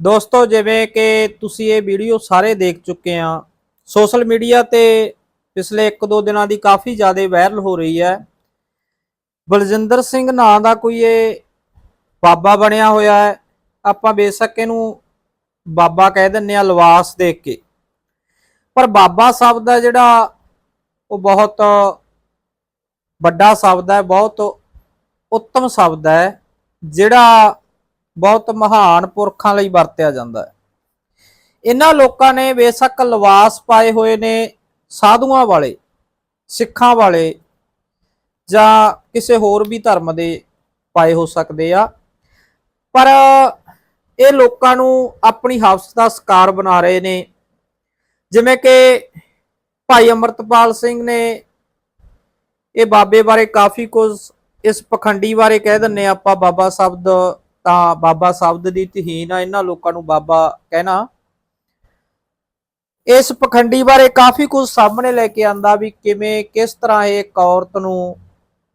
ਦੋਸਤੋ, ਜਿਵੇਂ ਕਿ ਤੁਸੀਂ ਇਹ ਵੀਡੀਓ ਸਾਰੇ ਦੇਖ ਚੁੱਕੇ ਆ, ਸੋਸ਼ਲ ਮੀਡੀਆ ਤੇ ਪਿਛਲੇ 1-2 ਦਿਨਾਂ ਦੀ ਕਾਫੀ ਜ਼ਿਆਦਾ ਵਾਇਰਲ ਹੋ ਰਹੀ ਹੈ। ਬਲਜਿੰਦਰ ਸਿੰਘ ਨਾਂ ਦਾ ਕੋਈ ਇਹ ਬਾਬਾ ਬਣਿਆ ਹੋਇਆ ਹੈ। ਆਪਾਂ ਬੇਸ਼ੱਕ ਇਹਨੂੰ ਬਾਬਾ ਕਹਿ ਦਿੰਨੇ ਆ, ਲਵਾਸ ਦੇਖ ਕੇ। ਪਰ ਬਾਬਾ ਸ਼ਬਦ ਦਾ ਜਿਹੜਾ ਉਹ ਬਹੁਤ ਵੱਡਾ ਸ਼ਬਦ ਹੈ, ਬਹੁਤ ਉੱਤਮ ਸ਼ਬਦ ਹੈ, ਜਿਹੜਾ ਬਹੁਤ ਮਹਾਨ ਪੁਰਖਾਂ ਲਈ ਵਰਤਿਆ ਜਾਂਦਾ ਹੈ। ਇਹਨਾਂ ਲੋਕਾਂ ਨੇ ਬੇਸ਼ੱਕ ਲਿਵਾਸ ਪਾਏ ਹੋਏ ਨੇ ਸਾਧੂਆਂ ਵਾਲੇ, ਸਿੱਖਾਂ ਵਾਲੇ ਜਾਂ ਕਿਸੇ ਹੋਰ ਵੀ ਧਰਮ ਦੇ ਪਾਏ ਹੋ ਸਕਦੇ ਆ। ਪਰ ਇਹ ਲੋਕਾਂ ਨੂੰ ਆਪਣੀ ਹਵਸ ਦਾ ਸ਼ਿਕਾਰ ਬਣਾ ਰਹੇ ਨੇ। ਜਿਵੇਂ ਕਿ ਭਾਈ ਅਮਰਤਪਾਲ ਸਿੰਘ ਨੇ ਇਹ ਬਾਬੇ ਬਾਰੇ ਕਾਫੀ ਕੁਝ ਇਸ ਪਖੰਡੀ ਬਾਰੇ ਕਹਿ ਦਿੰਨੇ ਆਪਾਂ, ਬਾਬਾ ਸ਼ਬਦ ਤਾਂ ਬਾਬਾ ਸ਼ਬਦ ਦੀ ਤਹੀਨ ਆ ਇਹਨਾਂ ਲੋਕਾਂ ਨੂੰ ਬਾਬਾ ਕਹਿਣਾ। ਇਸ ਪਖੰਡੀ ਬਾਰੇ ਕਾਫੀ ਕੁਝ ਸਾਹਮਣੇ ਲੈ ਕੇ ਆਂਦਾ ਵੀ ਕਿਵੇਂ ਕਿਸ ਤਰ੍ਹਾਂ ਇਹ ਇੱਕ ਔਰਤ ਨੂੰ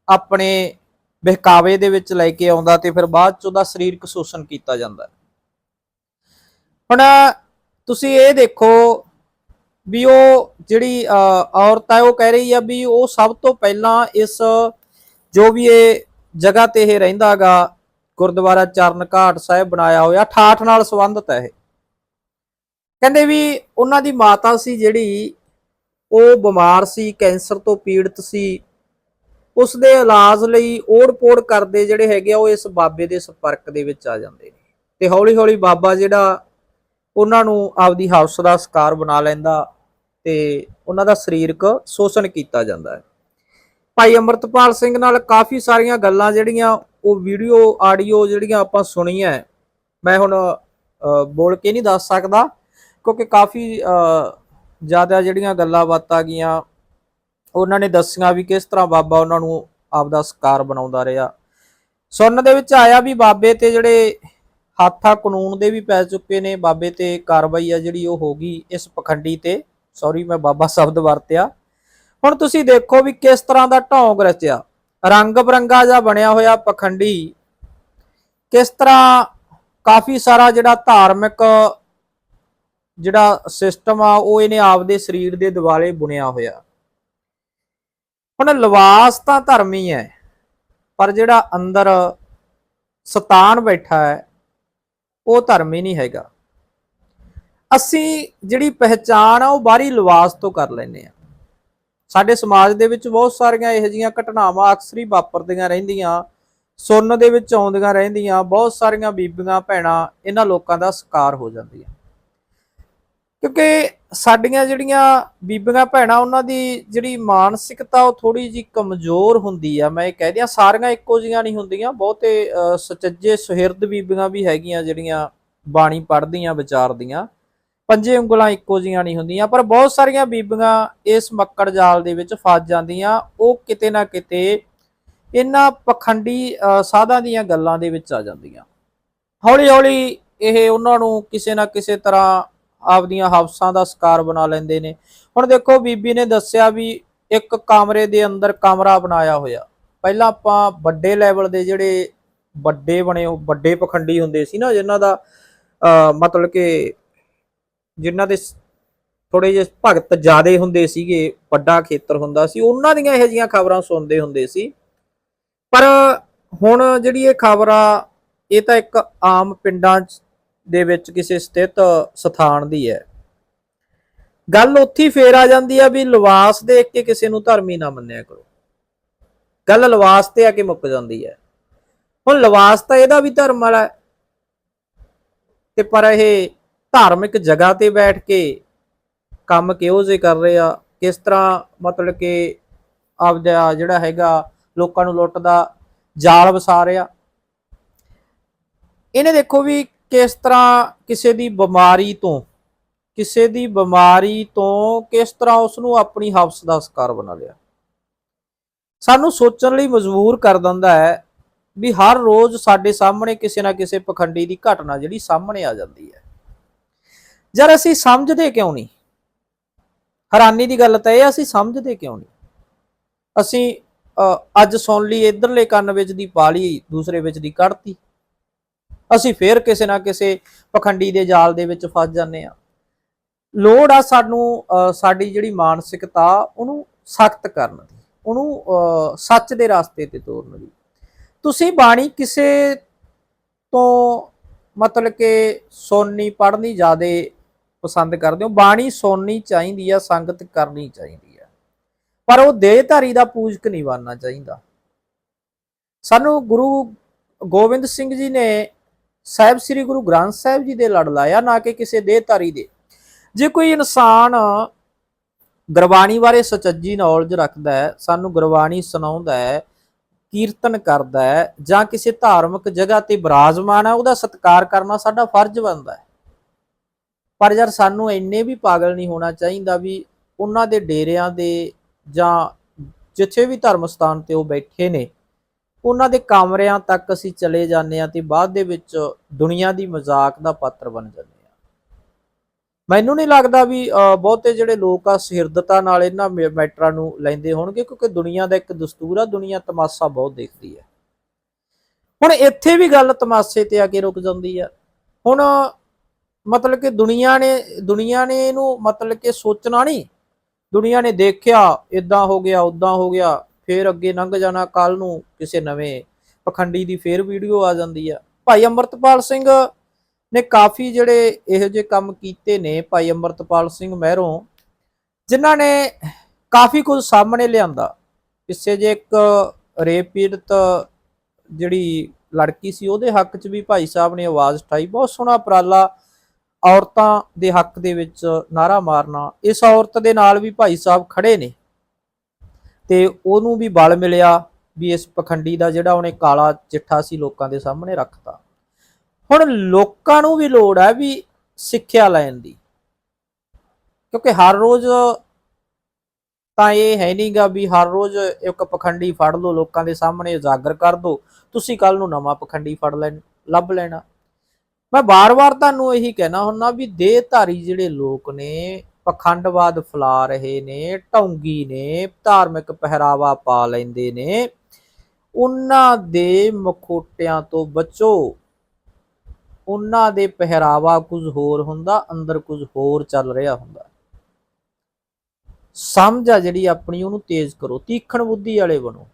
ਆਪਣੇ ਬਹਿਕਾਵੇ ਦੇ ਵਿੱਚ ਲੈ ਕੇ ਆਉਂਦਾ ਤੇ ਫਿਰ ਬਾਅਦ ਚ ਉਹਦਾ ਸਰੀਰਕ ਸ਼ੋਸ਼ਣ ਕੀਤਾ ਜਾਂਦਾ। ਹੁਣ ਤੁਸੀਂ ਇਹ ਦੇਖੋ ਵੀ ਉਹ ਜਿਹੜੀ ਅਹ, ਔਰਤ ਹੈ ਉਹ ਕਹਿ ਰਹੀ ਆ ਵੀ ਉਹ ਸਭ ਤੋਂ ਪਹਿਲਾਂ ਇਸ ਜੋ ਵੀ ਇਹ ਜਗ੍ਹਾ ਤੇ ਇਹ ਰਹਿੰਦਾਗਾ ਗੁਰਦੁਆਰਾ ਚਰਨ ਘਾਟ ਸਾਹਿਬ ਬਣਾਇਆ ਹੋਇਆ, ਠਾਠ ਨਾਲ ਸੰਬੰਧਿਤ ਹੈ ਇਹ। ਕਹਿੰਦੇ ਵੀ ਉਹਨਾਂ ਦੀ ਮਾਤਾ ਸੀ ਜਿਹੜੀ, ਉਹ ਬਿਮਾਰ ਸੀ, ਕੈਂਸਰ ਤੋਂ ਪੀੜਤ ਸੀ। ਉਸ ਦੇ ਇਲਾਜ ਲਈ ਓੜ-ਪੋੜ ਕਰਦੇ ਜਿਹੜੇ ਹੈਗੇ ਆ, ਉਹ ਇਸ ਬਾਬੇ ਦੇ ਸੰਪਰਕ ਦੇ ਵਿੱਚ ਆ ਜਾਂਦੇ ਨੇ। ਤੇ ਹੌਲੀ-ਹੌਲੀ ਬਾਬਾ ਜਿਹੜਾ, ਉਹਨਾਂ ਨੂੰ ਆਪਦੀ ਹਵਸ ਦਾ ਸ਼ਿਕਾਰ ਬਣਾ ਲੈਂਦਾ ਤੇ ਉਹਨਾਂ ਦਾ ਸਰੀਰਕ ਸ਼ੋਸ਼ਣ ਕੀਤਾ ਜਾਂਦਾ ਹੈ। ਭਾਈ ਅਮਰਤਪਾਲ ਸਿੰਘ ਨਾਲ ਕਾਫੀ ਸਾਰੀਆਂ ਗੱਲਾਂ ਜਿਹੜੀਆਂ ਉਹ ਵੀਡੀਓ, ਆਡੀਓ ਜਿਹੜੀਆਂ ਆਪਾਂ ਸੁਣੀਆਂ ਮੈਂ ਹੁਣ ਬੋਲ ਕੇ ਨਹੀਂ ਦੱਸ ਸਕਦਾ, ਕਿਉਂਕਿ ਕਾਫੀ ਜ਼ਿਆਦਾ ਜਿਹੜੀਆਂ ਗੱਲਾਂ ਬਾਤਾਂ ਗਈਆਂ, ਉਹਨਾਂ ਨੇ ਦੱਸੀਆਂ ਵੀ ਕਿਸ ਤਰ੍ਹਾਂ ਬਾਬਾ ਉਹਨਾਂ ਨੂੰ ਆਪਦਾ ਸ਼ਿਕਾਰ ਬਣਾਉਂਦਾ ਰਿਹਾ। ਸੁਣਨ ਦੇ ਵਿੱਚ ਆਇਆ ਵੀ ਬਾਬੇ ਤੇ ਜਿਹੜੇ ਹੱਥਾਂ ਕਾਨੂੰਨ ਦੇ ਵੀ ਪੈ ਚੁੱਕੇ ਨੇ, ਬਾਬੇ ਤੇ ਕਾਰਵਾਈ ਆ ਜਿਹੜੀ ਉਹ ਹੋ ਗਈ ਇਸ ਪਖੰਡੀ ਤੇ। ਸੌਰੀ ਮੈਂ ਬਾਬਾ ਸ਼ਬਦ ਵਰਤਿਆ। ਹੁਣ ਤੁਸੀਂ ਦੇਖੋ ਵੀ ਕਿਸ ਤਰ੍ਹਾਂ ਦਾ ਢੌਂਗ ਰਚਿਆ। ਰੰਗ ਬਰੰਗਾ ਜਿਹਾ ਬਣਿਆ ਹੋਇਆ ਪਖੰਡੀ। ਕਿਸ ਤਰ੍ਹਾਂ ਕਾਫੀ ਸਾਰਾ ਜਿਹੜਾ ਧਾਰਮਿਕ ਜਿਹੜਾ ਸਿਸਟਮ ਆ, ਉਹ ਇਹਨੇ ਆਪਦੇ ਸਰੀਰ ਦੇ ਦਿਵਾਲੇ ਬੁਣਿਆ ਹੋਇਆ। ਹੁਣ ਲਿਵਾਸ ਤਾਂ ਧਰਮੀ ਹੈ ਪਰ ਜਿਹੜਾ ਅੰਦਰ ਸਤਾਨ ਬੈਠਾ ਹੈ ਉਹ ਧਰਮੀ ਨਹੀਂ ਹੈਗਾ। ਅਸੀਂ ਜਿਹੜੀ ਪਹਿਚਾਣ ਆ, ਉਹ ਬਾਹਰੀ ਲਿਵਾਸ ਤੋਂ ਕਰ ਲੈਨੇ ਆ। ਸਾਡੇ ਸਮਾਜ ਦੇ ਵਿੱਚ ਬਹੁਤ ਸਾਰੀਆਂ ਇਹੋ ਜਿਹੀਆਂ ਘਟਨਾਵਾਂ ਅਕਸਰ ਹੀ ਵਾਪਰਦੀਆਂ ਰਹਿੰਦੀਆਂ ਸੁਣਨ ਦੇ ਵਿੱਚ ਆਉਂਦੀਆਂ ਰਹਿੰਦੀਆਂ ਬਹੁਤ ਸਾਰੀਆਂ ਬੀਬੀਆਂ ਭੈਣਾਂ ਇਹਨਾਂ ਲੋਕਾਂ ਦਾ ਸ਼ਿਕਾਰ ਹੋ ਜਾਂਦੀਆਂ। ਕਿਉਂਕਿ ਸਾਡੀਆਂ ਜਿਹੜੀਆਂ ਬੀਬੀਆਂ ਭੈਣਾਂ ਉਹਨਾਂ ਦੀ ਜਿਹੜੀ ਮਾਨਸਿਕਤਾ ਉਹ ਥੋੜੀ ਜੀ ਕਮਜ਼ੋਰ ਹੁੰਦੀ ਆ ਮੈਂ ਇਹ ਕਹਿ ਦਿਆਂ ਸਾਰੀਆਂ ਇੱਕੋ ਜੀਆਂ ਨਹੀਂ ਹੁੰਦੀਆਂ ਬਹੁਤੇ ਅਹ, ਸੁਚੱਜੇ ਸੁਹਿਰਦ ਬੀਬੀਆਂ ਵੀ ਹੈਗੀਆਂ ਜਿਹੜੀਆਂ ਬਾਣੀ ਪੜ੍ਹਦੀਆਂ ਵਿਚਾਰਦੀਆਂ। ਪੰਜੇ ਉਂਗਲਾਂ ਇੱਕੋ ਜੀਆਂ ਨਹੀਂ ਹੁੰਦੀਆਂ, ਪਰ ਬਹੁਤ ਸਾਰੀਆਂ ਬੀਬੀਆਂ ਇਸ ਮੱਕੜ ਜਾਲ ਦੇ ਵਿੱਚ ਫਸ ਜਾਂਦੀਆਂ, ਉਹ ਕਿਤੇ ਨਾ ਕਿਤੇ ਇਹਨਾਂ ਪਖੰਡੀ ਸਾਧਾਂ ਦੀਆਂ ਗੱਲਾਂ ਦੇ ਵਿੱਚ ਆ ਜਾਂਦੀਆਂ। ਹੌਲੀ ਹੌਲੀ ਇਹ ਉਹਨਾਂ ਨੂੰ ਕਿਸੇ ਨਾ ਕਿਸੇ ਤਰ੍ਹਾਂ ਆਪਦੀਆਂ ਹਵਸਾਂ ਦਾ ਸ਼ਿਕਾਰ ਬਣਾ ਲੈਂਦੇ ਨੇ। ਹੁਣ ਦੇਖੋ, ਬੀਬੀ ਨੇ ਦੱਸਿਆ ਵੀ ਇੱਕ ਕਮਰੇ ਦੇ ਅੰਦਰ ਕਮਰਾ ਬਣਾਇਆ ਹੋਇਆ। ਪਹਿਲਾਂ ਆਪਾਂ ਵੱਡੇ ਲੈਵਲ ਦੇ ਜਿਹੜੇ ਵੱਡੇ ਬਣੇ ਉਹ ਵੱਡੇ ਪਖੰਡੀ ਹੁੰਦੇ ਸੀ ਨਾ, ਜਿਨ੍ਹਾਂ ਦਾ ਮਤਲਬ ਕਿ ਜਿਨ੍ਹਾਂ ਦੇ ਥੋੜੇ ਜਿਹੇ ਭਗਤ ਜ਼ਿਆਦੇ ਹੁੰਦੇ ਸੀਗੇ, ਵੱਡਾ ਖੇਤਰ ਹੁੰਦਾ ਸੀ, ਉਹਨਾਂ ਦੀਆਂ ਇਹੋ ਜਿਹੀਆਂ ਖਬਰਾਂ ਸੁਣਦੇ ਹੁੰਦੇ ਸੀ। ਪਰ ਹੁਣ ਜਿਹੜੀ ਇਹ ਖਬਰ ਆ ਇਹ ਤਾਂ ਇੱਕ ਆਮ ਪਿੰਡਾਂ ਦੇ ਵਿੱਚ ਕਿਸੇ ਸਥਿਤ ਸਥਾਨ ਦੀ ਹੈ। ਗੱਲ ਉੱਥੇ ਫੇਰ ਆ ਜਾਂਦੀ ਆ ਵੀ ਲਿਵਾਸ ਦੇਖ ਕੇ ਕਿਸੇ ਨੂੰ ਧਰਮੀ ਨਾ ਮੰਨਿਆ ਕਰੋ। ਗੱਲ ਲਿਵਾਸ ਤੇ ਆ ਕੇ ਮੁੱਕ ਜਾਂਦੀ ਹੈ। ਹੁਣ ਲਿਵਾਸ ਤਾਂ ਇਹਦਾ ਵੀ ਧਰਮ ਵਾਲਾ ਤੇ ਪਰ ਇਹ ਧਾਰਮਿਕ ਜਗ੍ਹਾ ਤੇ ਬੈਠ ਕੇ ਕੰਮ ਕਿਹੋ ਜਿਹੇ ਕਰ ਰਹੇ ਆ, ਕਿਸ ਤਰ੍ਹਾਂ ਮਤਲਬ ਕਿ ਆਪਦਾ ਜਿਹੜਾ ਹੈਗਾ ਲੋਕਾਂ ਨੂੰ ਲੁੱਟ ਦਾ ਜਾਲ ਵਸਾ ਰਿਹਾ ਇਹਨੇ ਦੇਖੋ ਵੀ ਕਿਸ ਤਰ੍ਹਾਂ ਕਿਸੇ ਦੀ ਬਿਮਾਰੀ ਤੋਂ, ਕਿਸੇ ਦੀ ਬਿਮਾਰੀ ਤੋਂ ਕਿਸ ਤਰ੍ਹਾਂ ਉਸ ਨੂੰ ਆਪਣੀ ਹਵਸ ਦਾ ਸ਼ਿਕਾਰ ਬਣਾ ਲਿਆ। ਸਾਨੂੰ ਸੋਚਣ ਲਈ ਮਜਬੂਰ ਕਰ ਦਿੰਦਾ ਹੈ ਵੀ ਹਰ ਰੋਜ਼ ਸਾਡੇ ਸਾਹਮਣੇ ਕਿਸੇ ਨਾ ਕਿਸੇ ਪਖੰਡੀ ਦੀ ਘਟਨਾ ਜਿਹੜੀ ਸਾਹਮਣੇ ਆ ਜਾਂਦੀ ਹੈ। ਯਾਰ ਅਸੀਂ ਸਮਝਦੇ ਕਿਉਂ ਨਹੀਂ? ਹੈਰਾਨੀ ਦੀ ਗੱਲ ਤਾਂ ਇਹ ਅਸੀਂ ਸਮਝਦੇ ਕਿਉਂ ਨਹੀਂ? ਅਸੀਂ ਅ, ਅੱਜ ਸੁਣ ਲਈ ਇਧਰਲੇ ਕੰਨ ਵਿੱਚ ਦੀ ਪਾ ਲਈ ਦੂਸਰੇ ਵਿੱਚ ਦੀ ਕੱਢਤੀ। ਅਸੀਂ ਫੇਰ ਕਿਸੇ ਨਾ ਕਿਸੇ ਪਖੰਡੀ ਦੇ ਜਾਲ ਦੇ ਵਿੱਚ ਫਸ ਜਾਂਦੇ ਆ ਲੋੜ ਆ ਸਾਨੂੰ ਅਹ, ਸਾਡੀ ਜਿਹੜੀ ਮਾਨਸਿਕਤਾ ਉਹਨੂੰ ਸਖਤ ਕਰਨ ਦੀ ਉਹਨੂੰ ਅਹ, ਸੱਚ ਦੇ ਰਸਤੇ ਤੇ ਤੋਰਨ ਦੀ। ਤੁਸੀਂ ਬਾਣੀ ਕਿਸੇ ਤੋਂ ਮਤਲਬ ਕਿ ਸੁਣਨੀ ਪੜ੍ਹਨੀ ਜ਼ਿਆਦਾ ਪਸੰਦ ਕਰਦੇ ਹੋ, ਬਾਣੀ ਸੁਣਨੀ ਚਾਹੀਦੀ ਆ, ਸੰਗਤ ਕਰਨੀ ਚਾਹੀਦੀ ਆ। ਪਰ ਉਹ ਦੇਹਧਾਰੀ ਦਾ ਪੂਜਕ ਨਹੀਂ ਬਣਨਾ ਚਾਹੀਦਾ। ਸਾਨੂੰ ਗੁਰੂ ਗੋਬਿੰਦ ਸਿੰਘ ਜੀ ਨੇ ਸਾਹਿਬ, ਸ੍ਰੀ ਗੁਰੂ ਗ੍ਰੰਥ ਸਾਹਿਬ ਜੀ ਦੇ ਲੜ ਲਾਇਆ, ਨਾ ਕਿ ਕਿਸੇ ਦੇਹਧਾਰੀ ਦੇ। ਜੇ ਕੋਈ ਇਨਸਾਨ ਗੁਰਬਾਣੀ ਬਾਰੇ ਸਚੱਜੀ ਨੌਲੇਜ ਰੱਖਦਾ ਹੈ, ਸਾਨੂੰ ਗੁਰਬਾਣੀ ਸੁਣਾਉਂਦਾ ਹੈ, ਕੀਰਤਨ ਕਰਦਾ ਹੈ, ਜਾਂ ਕਿਸੇ ਧਾਰਮਿਕ ਜਗ੍ਹਾ ਤੇ ਬਿਰਾਜਮਾਨ ਹੈ, ਉਹਦਾ ਸਤਿਕਾਰ ਕਰਨਾ ਸਾਡਾ ਫਰਜ਼ ਬਣਦਾ ਹੈ। ਪਰ ਯਾਰ ਸਾਨੂੰ ਇੰਨੇ ਵੀ ਪਾਗਲ ਨਹੀਂ ਹੋਣਾ ਚਾਹੀਦਾ ਵੀ ਉਹਨਾਂ ਦੇ ਡੇਰਿਆਂ ਦੇ ਜਾਂ ਜਿੱਥੇ ਵੀ ਧਰਮ ਸਥਾਨ ਤੇ ਉਹ ਬੈਠੇ ਨੇ ਉਹਨਾਂ ਦੇ ਕਮਰਿਆਂ ਤੱਕ ਅਸੀਂ ਚਲੇ ਜਾਂਦੇ ਆ ਤੇ ਬਾਅਦ ਦੇ ਵਿੱਚ ਦੁਨੀਆ ਦੀ ਮਜ਼ਾਕ ਦਾ ਪਾਤਰ ਬਣ ਜਾਂਦੇ ਆ ਮੈਨੂੰ ਨਹੀਂ ਲੱਗਦਾ ਵੀ ਅਹ, ਬਹੁਤੇ ਜਿਹੜੇ ਲੋਕ ਆ ਸਿਰਦਤਾ ਨਾਲ ਇਹਨਾਂ ਮੈ- ਮੈਟਰਾਂ ਨੂੰ ਲੈਂਦੇ ਹੋਣਗੇ ਕਿਉਂਕਿ ਦੁਨੀਆ ਦਾ ਇੱਕ ਦਸਤੂਰ ਆ ਦੁਨੀਆ ਤਮਾਸ਼ਾ ਬਹੁਤ ਦੇਖਦੀ ਹੈ। ਹੁਣ ਇੱਥੇ ਵੀ ਗੱਲ ਤਮਾਸ਼ੇ ਤੇ ਆ ਕੇ ਰੁਕ ਜਾਂਦੀ ਆ। ਹੁਣ ਮਤਲਬ ਕਿ ਦੁਨੀਆ ਨੇ ਦੁਨੀਆ ਨੇ ਇਹਨੂੰ ਮਤਲਬ ਕਿ ਸੋਚਣਾ ਨਹੀਂ। ਦੁਨੀਆ ਨੇ ਦੇਖਿਆ ਇਦਾਂ ਹੋ ਗਿਆ ਉਦਾਂ ਹੋ ਗਿਆ, ਫੇਰ ਅੱਗੇ ਲੰਘ ਜਾਣਾ ਕੱਲ ਨੂੰ ਕਿਸੇ ਨਵੇਂ। ਪਖੰਡੀ ਦੀ ਫੇਰ ਵੀਡੀਓ ਆ ਜਾਂਦੀ ਆ। ਭਾਈ ਅੰਮ੍ਰਿਤਪਾਲ ਸਿੰਘ ਨੇ ਕਾਫੀ ਜਿਹੜੇ ਇਹੋ ਜਿਹੇ ਕੰਮ ਕੀਤੇ ਨੇ, ਭਾਈ ਅੰਮ੍ਰਿਤਪਾਲ ਸਿੰਘ ਮਹਿਰੋਂ, ਜਿਨ੍ਹਾਂ ਨੇ ਕਾਫੀ ਕੁਝ ਸਾਹਮਣੇ ਲਿਆਂਦਾ। ਕਿਸੇ ਜੇ ਇੱਕ ਰੇਪ ਪੀੜਤ ਜਿਹੜੀ ਲੜਕੀ ਸੀ, ਉਹਦੇ ਹੱਕ 'ਚ ਵੀ ਭਾਈ ਸਾਹਿਬ ਨੇ ਆਵਾਜ਼ ਉਠਾਈ। ਬਹੁਤ ਸੋਹਣਾ ਉਪਰਾਲਾ ਔਰਤਾਂ ਦੇ ਹੱਕ ਦੇ ਵਿੱਚ ਨਾਰਾ ਮਾਰਨਾ, ਇਸ ਔਰਤ ਦੇ ਨਾਲ ਵੀ ਭਾਈ ਸਾਹਿਬ ਖੜੇ ਨੇ। ਤੇ ਉਹਨੂੰ ਵੀ ਬਲ ਮਿਲਿਆ ਵੀ ਇਸ ਪਖੰਡੀ ਦਾ ਜਿਹੜਾ ਉਹਨੇ ਕਾਲਾ ਚਿੱਠਾ ਸੀ ਲੋਕਾਂ ਦੇ ਸਾਹਮਣੇ ਰੱਖਤਾ। ਹੁਣ ਲੋਕਾਂ ਨੂੰ ਵੀ ਲੋੜ ਹੈ ਵੀ ਸਿੱਖਿਆ ਲੈਣ ਦੀ। ਕਿਉਂਕਿ ਹਰ ਰੋਜ਼ ਤਾਂ ਇਹ ਹੈ ਨਹੀਂਗਾ ਵੀ ਹਰ ਰੋਜ਼ ਇੱਕ ਪਖੰਡੀ ਫੜ ਲਓ, ਲੋਕਾਂ ਦੇ ਸਾਹਮਣੇ ਉਜਾਗਰ ਕਰ ਦਿਓ ਤੁਸੀਂ ਕੱਲ ਨੂੰ ਨਵਾਂ ਪਖੰਡੀ ਫੜ ਲੈਣ, ਲੱਭ ਲੈਣਾ। ਮੈਂ ਬਾਰ-ਬਾਰ ਤੁਹਾਨੂੰ ਇਹੀ ਕਹਿਣਾ ਹੁੰਨਾ ਵੀ ਦੇਹਧਾਰੀ ਜਿਹੜੇ ਲੋਕ ਨੇ, ਪਖੰਡਵਾਦ ਫਲਾ ਰਹੇ ਨੇ, ਢੌਂਗੀ ਨੇ, ਧਾਰਮਿਕ ਪਹਿਰਾਵਾ ਪਾ ਲੈਂਦੇ ਨੇ, ਉਹਨਾਂ ਦੇ ਮਖੋਟਿਆਂ ਤੋਂ ਬਚੋ। ਉਹਨਾਂ ਦੇ ਪਹਿਰਾਵਾ ਕੁਝ ਹੋਰ ਹੁੰਦਾ, ਅੰਦਰ ਕੁਝ ਹੋਰ ਚੱਲ ਰਿਹਾ ਹੁੰਦਾ। ਸਮਝ ਆ ਜਿਹੜੀ ਆਪਣੀ, ਉਹਨੂੰ ਤੇਜ਼ ਕਰੋ, ਤੀਖਣ ਬੁੱਧੀ ਵਾਲੇ ਬਣੋ।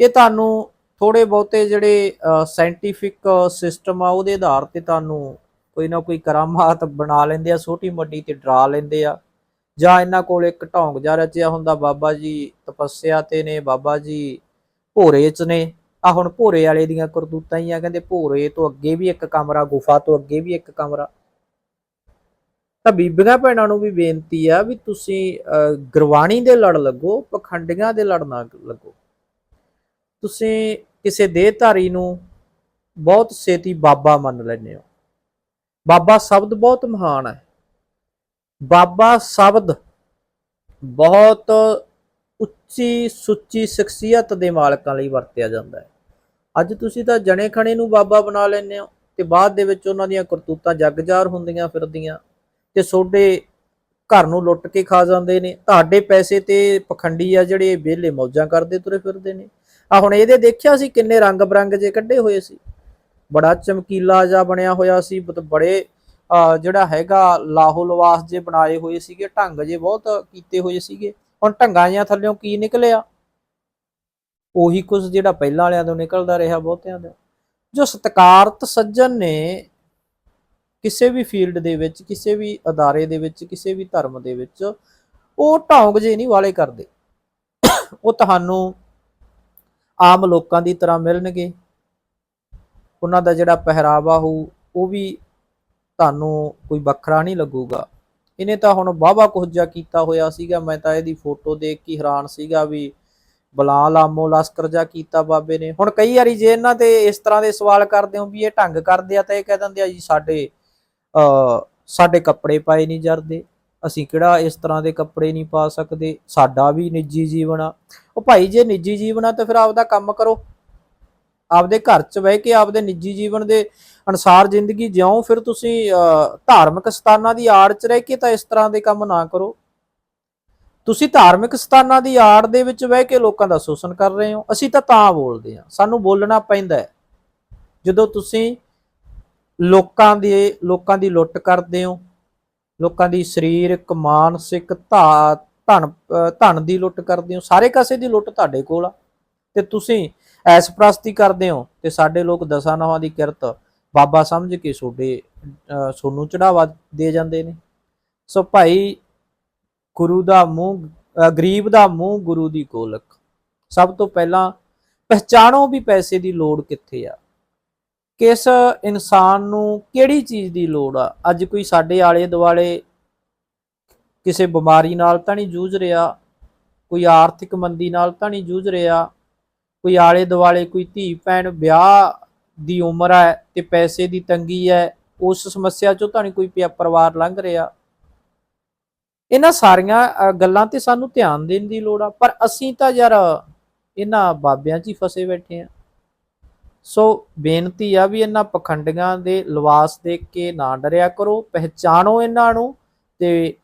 ਇਹ ਤੁਹਾਨੂੰ ਥੋੜੇ ਬਹੁਤੇ ਜਿਹੜੇ ਸਾਇੰਟੀਫਿਕ ਸਿਸਟਮ ਆ, ਉਹਦੇ ਆਧਾਰ ਤੇ ਤੁਹਾਨੂੰ ਕੋਈ ਨਾ ਕੋਈ ਕਰਾਮਾਤ ਬਣਾ ਲੈਂਦੇ ਆ, ਛੋਟੀ ਮੱਡੀ ਤੇ ਡਰਾ ਲੈਂਦੇ ਆ। ਜਾਂ ਇਹਨਾਂ ਕੋਲ ਇੱਕ ਢੌਂਗ ਜਾ ਰਚਿਆ ਹੁੰਦਾ, ਬਾਬਾ ਜੀ ਤਪੱਸਿਆ ਤੇ ਨੇ, ਬਾਬਾ ਜੀ ਭੋਰੇ ਚ ਨੇ। ਆ ਹੁਣ ਭੋਰੇ ਵਾਲੇ ਦੀਆਂ ਕਰਤੂਤਾਂ ਹੀ ਆ, ਕਹਿੰਦੇ ਭੋਰੇ ਤੋਂ ਅੱਗੇ ਵੀ ਇੱਕ ਕਮਰਾ, ਗੁਫਾ ਤੋਂ ਅੱਗੇ ਵੀ ਇੱਕ ਕਮਰਾ। ਤਾਂ ਬੀਬੀਆਂ ਭੈਣਾਂ ਨੂੰ ਵੀ ਬੇਨਤੀ ਆ ਵੀ ਤੁਸੀਂ ਗੁਰਬਾਣੀ ਦੇ ਲੜ ਲੱਗੋ, ਪਖੰਡੀਆਂ ਦੇ ਲੜ ਨਾ ਲੱਗੋ। ਤੁਸੀਂ ਕਿਸੇ ਦੇਹਧਾਰੀ ਨੂੰ ਬਹੁਤ ਛੇਤੀ ਬਾਬਾ ਮੰਨ ਲੈਂਦੇ ਹੋ। ਬਾਬਾ ਸ਼ਬਦ ਬਹੁਤ ਮਹਾਨ ਹੈ। ਬਾਬਾ ਸ਼ਬਦ ਬਹੁਤ ਉੱਚੀ ਸੁੱਚੀ ਸ਼ਖਸੀਅਤ ਦੇ ਮਾਲਕਾਂ ਲਈ ਵਰਤਿਆ ਜਾਂਦਾ ਹੈ। ਅੱਜ ਤੁਸੀਂ ਤਾਂ ਜਣੇ ਖਣੇ ਨੂੰ ਬਾਬਾ ਬਣਾ ਲੈਂਦੇ ਹੋ ਤੇ ਬਾਅਦ ਦੇ ਵਿੱਚ ਉਹਨਾਂ ਦੀਆਂ ਕਰਤੂਤਾਂ ਜਗਜਾਰ ਹੁੰਦੀਆਂ ਫਿਰਦੀਆਂ ਤੇ ਤੁਹਾਡੇ ਘਰ ਨੂੰ ਲੁੱਟ ਕੇ ਖਾ ਜਾਂਦੇ ਨੇ। ਤੁਹਾਡੇ ਪੈਸੇ ਤੇ ਪਖੰਡੀ ਆ ਜਿਹੜੇ ਵਿਹਲੇ ਮੌਜਾਂ ਕਰਦੇ ਤੁਰੇ ਫਿਰਦੇ ਨੇ। ਆ ਹੁਣ ਇਹਦੇ ਦੇਖਿਆ ਸੀ ਕਿੰਨੇ ਰੰਗ ਬਰੰਗ ਜੇ ਕੱਢੇ ਹੋਏ ਸੀ। ਬੜਾ ਚਮਕੀਲਾ ਜਿਹਾ ਬਣਿਆ ਹੋਇਆ ਸੀ ਬੜੇ ਜਿਹੜਾ ਹੈਗਾ ਲਾਹੋ ਲਵਾਸ ਜੇ ਬਣਾਏ ਹੋਏ ਸੀਗੇ, ਢੰਗ ਜੇ ਬਹੁਤ ਕੀਤੇ ਹੋਏ ਸੀਗੇ। ਹੁਣ ਢੰਗਾਂ ਜਿਹਾ ਥੱਲਿਓਂ ਕੀ ਨਿਕਲਿਆ? ਉਹੀ ਕੁਝ ਜਿਹੜਾ ਪਹਿਲਾਂ ਵਾਲਿਆਂ ਤੋਂ ਨਿਕਲਦਾ ਰਿਹਾ ਬਹੁਤਿਆਂ ਦਾ ਜੋ ਸਤਿਕਾਰਤ ਸੱਜਣ ਨੇ ਕਿਸੇ ਵੀ ਫੀਲਡ ਦੇ ਵਿੱਚ, ਕਿਸੇ ਵੀ ਅਦਾਰੇ ਦੇ ਵਿੱਚ, ਕਿਸੇ ਵੀ ਧਰਮ ਦੇ ਵਿੱਚ, ਉਹ ਢੌਂਗ ਜੇ ਨਹੀਂ ਵਾਲੇ ਕਰਦੇ। ਉਹ ਤੁਹਾਨੂੰ ਆਮ ਲੋਕਾਂ ਦੀ ਤਰ੍ਹਾਂ ਮਿਲਣਗੇ। ਉਹਨਾਂ ਦਾ ਜਿਹੜਾ ਪਹਿਰਾਵਾ ਹੋਊ, ਉਹ ਵੀ ਤੁਹਾਨੂੰ ਕੋਈ ਵੱਖਰਾ ਨਹੀਂ ਲੱਗੂਗਾ। ਇਹਨੇ ਤਾਂ ਹੁਣ ਵਾਹਵਾ ਕੁਝ ਜਿਹਾ ਕੀਤਾ ਹੋਇਆ ਸੀਗਾ। ਮੈਂ ਤਾਂ ਇਹਦੀ ਫੋਟੋ ਦੇਖ ਕੇ ਹੈਰਾਨ ਸੀਗਾ ਵੀ ਬਲਾ ਲਾਮੋ ਲਸਕਰ ਜਾ ਕੀਤਾ ਬਾਬੇ ਨੇ। ਹੁਣ ਕਈ ਵਾਰੀ ਜੇ ਇਹਨਾਂ ਤੇ ਇਸ ਤਰ੍ਹਾਂ ਦੇ ਸਵਾਲ ਕਰਦੇ ਹੋ ਵੀ ਇਹ ਢੰਗ ਕਰਦੇ ਆ ਤਾਂ ਇਹ ਕਹਿ ਦਿੰਦੇ ਆ ਜੀ ਸਾਡੇ ਅ ਸਾਡੇ ਕੱਪੜੇ ਪਾਏ ਨਹੀਂ ਜਰਦੇ। ਅਸੀਂ ਕਿਹੜਾ ਇਸ ਤਰ੍ਹਾਂ ਦੇ ਕੱਪੜੇ ਨਹੀਂ ਪਾ ਸਕਦੇ? ਸਾਡਾ ਵੀ ਨਿੱਜੀ ਜੀਵਨ ਆ। ਉਹ ਭਾਈ ਜੇ ਨਿੱਜੀ ਜੀਵਨ ਆ ਤਾਂ ਫਿਰ ਆਪਦਾ ਕੰਮ ਕਰੋ। ਆਪਦੇ ਘਰ 'ਚ ਬਹਿ ਕੇ ਆਪਦੇ ਨਿੱਜੀ ਜੀਵਨ ਦੇ ਅਨਸਾਰ ਜ਼ਿੰਦਗੀ ਜਿਉਂ। ਫਿਰ ਤੁਸੀਂ ਅ, ਧਾਰਮਿਕ ਸਥਾਨਾਂ ਦੀ ਆੜ 'ਚ ਰਹਿ ਕੇ ਤਾਂ ਇਸ ਤਰ੍ਹਾਂ ਦੇ ਕੰਮ ਨਾ ਕਰੋ। ਤੁਸੀਂ ਧਾਰਮਿਕ ਸਥਾਨਾਂ ਦੀ ਆੜ ਦੇ ਵਿੱਚ ਬਹਿ ਕੇ ਲੋਕਾਂ ਦਾ ਸ਼ੋਸ਼ਣ ਕਰ ਰਹੇ ਹੋ। ਅਸੀਂ ਤਾਂ ਤਾਂ ਬੋਲਦੇ ਹਾਂ। ਸਾਨੂੰ ਬੋਲਣਾ ਪੈਂਦਾ ਹੈ। ਜਦੋਂ ਤੁਸੀਂ ਲੋਕਾਂ ਦੇ ਲੋਕਾਂ ਦੀ ਲੁੱਟ ਕਰਦੇ ਹੋ ਲੋਕਾਂ ਦੀ ਸਰੀਰਕ, ਮਾਨਸਿਕ ਧਾ, ਧਨ ਧਨ ਦੀ ਲੁੱਟ ਕਰਦੇ ਹੋ। ਸਾਰੇ ਕਾਸੇ ਦੀ ਲੁੱਟ ਤੁਹਾਡੇ ਕੋਲ ਆ। ਤੇ ਤੁਸੀਂ ਐਸ ਪ੍ਰਸਤੀ ਕਰਦੇ ਹੋ ਤੇ ਸਾਡੇ ਲੋਕ ਦਸਾਂ ਨਵਾਂ ਦੀ ਕਿਰਤ ਬਾਬਾ ਸਮਝ ਕੇ ਤੁਹਾਡੇ ਸੋਨੂੰ ਚੜਾਵਾ ਦੇ ਜਾਂਦੇ ਨੇ। ਸੋ ਭਾਈ, ਗੁਰੂ ਦਾ ਮੂੰਹ ਗਰੀਬ ਦਾ ਮੂੰਹ ਗੁਰੂ ਦੀ ਗੋਲਕ। ਸਭ ਤੋਂ ਪਹਿਲਾਂ ਪਹਿਚਾਣੋ ਵੀ ਪੈਸੇ ਦੀ ਲੋੜ ਕਿੱਥੇ ਆ। ਕਿਸ ਇਨਸਾਨ ਨੂੰ ਕਿਹੜੀ ਚੀਜ਼ ਦੀ ਲੋੜ ਆ? ਅੱਜ ਕੋਈ ਸਾਡੇ ਆਲੇ ਦੁਆਲੇ ਕਿਸੇ ਬਿਮਾਰੀ ਨਾਲ ਤਾਂ ਨਹੀਂ ਜੂਝ ਰਿਹਾ, ਕੋਈ ਆਰਥਿਕ ਮੰਦੀ ਨਾਲ ਤਾਂ ਨਹੀਂ ਜੂਝ ਰਿਹਾ, ਕੋਈ ਆਲੇ ਦੁਆਲੇ ਕੋਈ ਧੀ ਭੈਣ ਵਿਆਹ ਦੀ ਉਮਰ ਹੈ ਤੇ ਪੈਸੇ ਦੀ ਤੰਗੀ ਹੈ, ਉਸ ਸਮੱਸਿਆ ਚੋਂ ਤਾਂ ਨਹੀਂ ਕੋਈ ਪਿਆ ਪਰਿਵਾਰ ਲੰਘ ਰਿਹਾ। ਇਹਨਾਂ ਸਾਰੀਆਂ ਗੱਲਾਂ ਤੇ ਸਾਨੂੰ ਧਿਆਨ ਦੇਣ ਦੀ ਲੋੜ ਆ, ਪਰ ਅਸੀਂ ਤਾਂ ਯਾਰ ਇਹਨਾਂ ਬਾਬਿਆਂ 'ਚ ਹੀ ਫਸੇ ਬੈਠੇ ਆ। ਸੋ ਬੇਨਤੀ ਆ ਵੀ ਇਹਨਾਂ ਪਖੰਡੀਆਂ ਦੇ ਲਿਵਾਸ ਦੇਖ ਕੇ ਨਾ ਡਰਿਆ ਕਰੋ, ਪਹਿਚਾਣੋ ਇਹਨਾਂ ਨੂੰ ਤੇ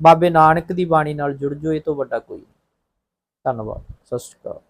ਬਾਬੇ ਨਾਨਕ ਦੀ ਬਾਣੀ ਨਾਲ ਜੁੜ ਜਾਓ, ਇਹ ਤੋਂ ਵੱਡਾ ਕੋਈ ਨਹੀਂ। ਧੰਨਵਾਦ, ਸਤਿ ਸ਼੍ਰੀ ਅਕਾਲ